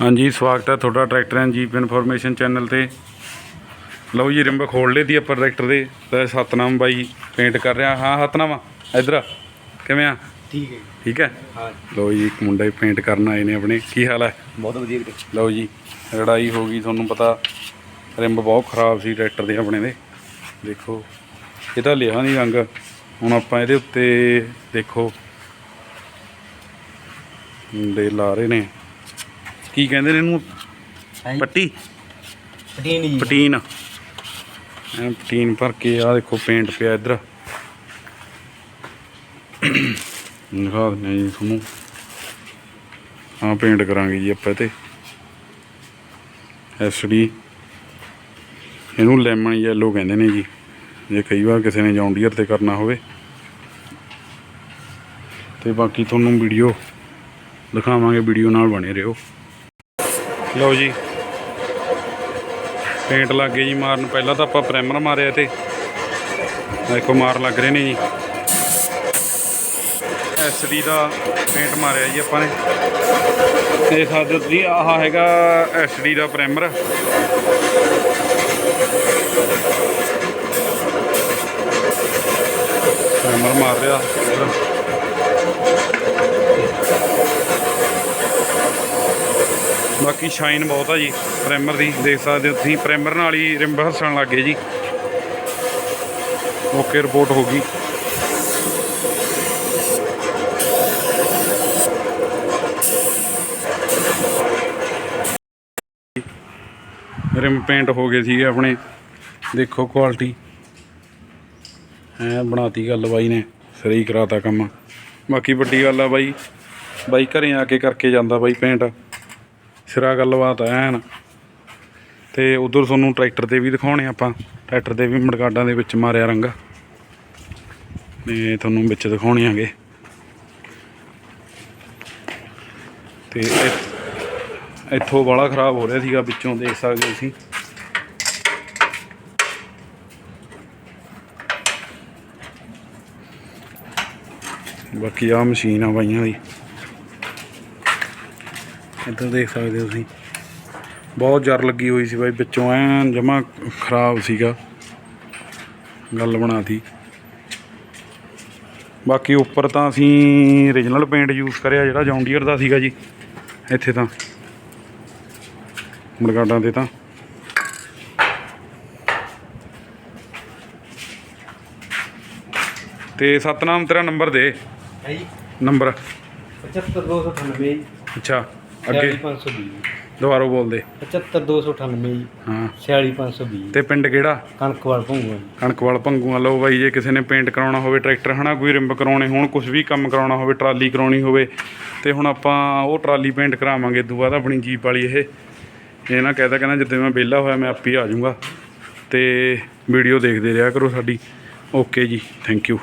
ਹਾਂਜੀ ਸਵਾਗਤ ਹੈ ਤੁਹਾਡਾ tractor and jeep information channel ਤੇ। ਲਓ ਜੀ ਰਿੰਬ ਖੋਲ ਲਈ ਦੀ ਆਪਾਂ ਟਰੈਕਟਰ ਦੇ ਤੇ ਸਤਨਾਮ ਬਾਈ ਪੇਂਟ ਕਰ ਰਿਹਾ। ਹਾਂ ਸਤਨਾਮ ਇਧਰ ਆ। ਕਿਵੇਂ ਆ? ਠੀਕ ਹੈ ਠੀਕ ਹੈ? ਹਾਂ। ਲਓ ਜੀ ਇੱਕ ਮੁੰਡਾ ਹੀ ਪੇਂਟ ਕਰਨ ਆਏ ਨੇ ਆਪਣੇ। ਕੀ ਹਾਲ ਹੈ ਬਹੁਤ ਵਧੀਆ ਵੀਰੇ। ਲਓ ਜੀ ਲੜਾਈ ਹੋ ਗਈ ਤੁਹਾਨੂੰ ਪਤਾ ਰਿੰਬ ਬਹੁਤ ਖਰਾਬ ਸੀ ਟਰੈਕਟਰ ਦੇ ਆਪਣੇ ਦੇ। ਦੇਖੋ ਇਹਦਾ ਲਿਆ ਨਹੀਂ ਰੰਗ। ਹੁਣ ਆਪਾਂ ਇਹਦੇ ਉੱਤੇ ਦੇਖੋ। ਮੁੰਡੇ ਲਾ ਰਹੇ ਨੇ। ਕੀ ਕਹਿੰਦੇ ਨੇ ਇਹਨੂੰ? ਪੱਟੀ? ਪਟੀਨ ਜੀ। ਪਟੀਨ। ਐਂ ਪਟੀਨ ਭਰ ਕੇ ਆ ਦੇਖੋ ਪੇਂਟ ਪਿਆ ਇੱਧਰ। ਦਿਖਾ ਦਿੰਦੇ ਹਾਂ ਜੀ ਤੁਹਾਨੂੰ। ਪੇਂਟ ਕਰਾਂਗੇ ਜੀ ਆਪਾਂ ਤੇ ਐਸਡੀ ਇਹਨੂੰ ਲੈਮਨ ਯੈਲੋ ਕਹਿੰਦੇ ਨੇ ਜੀ। ਜੇ ਕਈ ਵਾਰ ਕਿਸੇ ਨੇ ਜੌਂਡੀਅਰ ਤੇ ਕਰਨਾ ਹੋਵੇ। ਤੇ ਬਾਕੀ ਤੁਹਾਨੂੰ ਵੀਡੀਓ ਦਿਖਾਵਾਂਗੇ ਵੀਡੀਓ ਨਾਲ ਬਣੇ ਰਹੋ। ਲਓ ਜੀ। ਪੇਂਟ ਲੱਗ ਗਏ ਜੀ ਮਾਰਨ। ਪਹਿਲਾਂ ਤਾਂ ਆਪਾਂ ਪ੍ਰਾਈਮਰ ਮਾਰਿਆ ਤੇ ਦੇਖੋ, ਮਾਰ ਲੱਗ ਰਹੇ ਨੇ ਜੀ। ਐਸਡੀ ਦਾ ਪੇਂਟ ਮਾਰਿਆ ਜੀ ਆਪਾਂ ਨੇ। ਤੇ ਸਾਡੇ ਤੁਸੀਂ ਆਹ ਹੈਗਾ ਐਸਡੀ ਦਾ ਪ੍ਰਾਈਮਰ। ਪ੍ਰਾਈਮਰ ਮਾਰ ਰਿਹਾ। ਬਾਕੀ ਸ਼ਾਈਨ ਬਹੁਤ ਆ ਜੀ ਪ੍ਰਾਈਮਰ ਦੀ, ਦੇਖ ਸਕਦੇ ਹੋ ਤੁਸੀਂ ਪ੍ਰਾਈਮਰ ਨਾਲ ਹੀ ਰਿੰਬ ਹੱਸਣ ਲੱਗ ਗਏ ਜੀ। ਓਕੇ, ਰਿਪੋਰਟ ਹੋ ਗਈ। ਰਿਮ ਪੇਂਟ ਹੋ ਗਏ ਸੀਗੇ ਆਪਣੇ। ਦੇਖੋ ਕੁਆਲਿਟੀ ਐ ਬਣਾਤੀ ਗੱਲ ਬਾਈ ਨੇ, ਸਹੀ ਕਰਾਤਾ ਕੰਮ। ਬਾਕੀ ਵੱਡੀ ਗੱਲ ਆ ਬਾਈ ਬਾਈ ਘਰੇ ਆ ਕੇ ਕਰਕੇ ਜਾਂਦਾ ਬਾਈ ਪੇਂਟ ਸਿਰਾ ਗੱਲਬਾਤ ਐਨ। ਤੇ ਉਧਰ ਤੁਹਾਨੂੰ ਟਰੈਕਟਰ ਤੇ ਵੀ ਦਿਖਾਉਣੇ ਆਪਾਂ। ਟਰੈਕਟਰ ਤੇ ਵੀ ਮੜਗਾਡਾਂ ਦੇ ਵਿੱਚ ਮਾਰਿਆ ਰੰਗ। ਤੇ ਤੁਹਾਨੂੰ ਵਿੱਚ ਦਿਖਾਉਣੇ ਆਗੇ। ਤੇ ਇੱਥੋਂ ਵਾਲਾ ਖਰਾਬ ਹੋ ਰਿਹਾ ਸੀਗਾ, ਵਿੱਚੋਂ ਦੇਖ ਸਕਦੇ ਤੁਸੀਂ। ਬਾਕੀ ਆ ਮਸ਼ੀਨ ਆ ਬਾਈਆਂ ਦੀ। ਇੱਧਰ ਦੇਖ ਸਕਦੇ ਹੋ ਤੁਸੀਂ। ਬਹੁਤ ਜਰ ਲੱਗੀ ਹੋਈ ਸੀ ਬਾਈ ਵਿੱਚੋਂ ਐਨ ਜਮਾ ਖਰਾਬ ਸੀਗਾ। ਗੱਲ ਬਣਾਤੀ। ਬਾਕੀ ਉੱਪਰ ਤਾਂ ਅਸੀਂ origignal ਪੇਂਟ ਯੂਜ਼ ਕਰਿਆ ਜਿਹੜਾ ਜੌਂਡੀਅਰ ਦਾ ਸੀਗਾ ਜੀ। ਇੱਥੇ ਤਾਂ। ਮੜਗਾਡਾਂ ਤੇ ਤਾਂ। ਤੇ ਸਤਨਾਮ ਤੇਰਾ ਨੰਬਰ ਦੇ। ਹੈ ਜੀ। ਨੰਬਰ 75298 ਅੱਛਾ। ਅੱਗੇ? 46520 ਦੁਬਾਰਾ ਬੋਲ ਦੇ। 75298 ਜੀ। ਹਾਂ। 46520 ਤੇ ਪਿੰਡ ਕਿਹੜਾ? ਕਣਕਵਾਲ ਭੰਗੂਆ ਜੀ। ਕਣਕਵਾਲ ਭੰਗੂਆਂ। ਲਓ ਬਾਈ ਜੇ ਕਿਸੇ ਨੇ ਪੇਂਟ ਕਰਾਉਣਾ ਹੋਵੇ ਟਰੈਕਟਰ ਹਨਾ ਕੋਈ ਰਿੰਬ ਕਰਾਉਣੇ ਹੋਣ ਕੁਝ ਵੀ ਕੰਮ ਕਰਾਉਣਾ ਹੋਵੇ ਟਰਾਲੀ ਕਰਾਉਣੀ ਹੋਵੇ ਤੇ ਹੁਣ ਆਪਾਂ ਉਹ ਟਰਾਲੀ ਪੇਂਟ ਕਰਾਵਾਂਗੇ ਦੂ ਬਾਅਦ ਆਪਣੀ ਜੀਪ ਵਾਲੀ ਇਹ। ਇਹ ਨਾ ਕਹਿਦਾ ਕਹਿੰਦਾ ਜਿੱਦਾਂ ਮੈਂ ਵਿਹਲਾ ਹੋਇਆ ਮੈਂ ਆਪੇ ਆ ਜਾਊਂਗਾ। ਤੇ ਵੀਡੀਓ ਦੇਖਦੇ ਰਿਹਾ ਕਰੋ ਸਾਡੀ। ਓਕੇ ਜੀ ਥੈਂਕ ਯੂ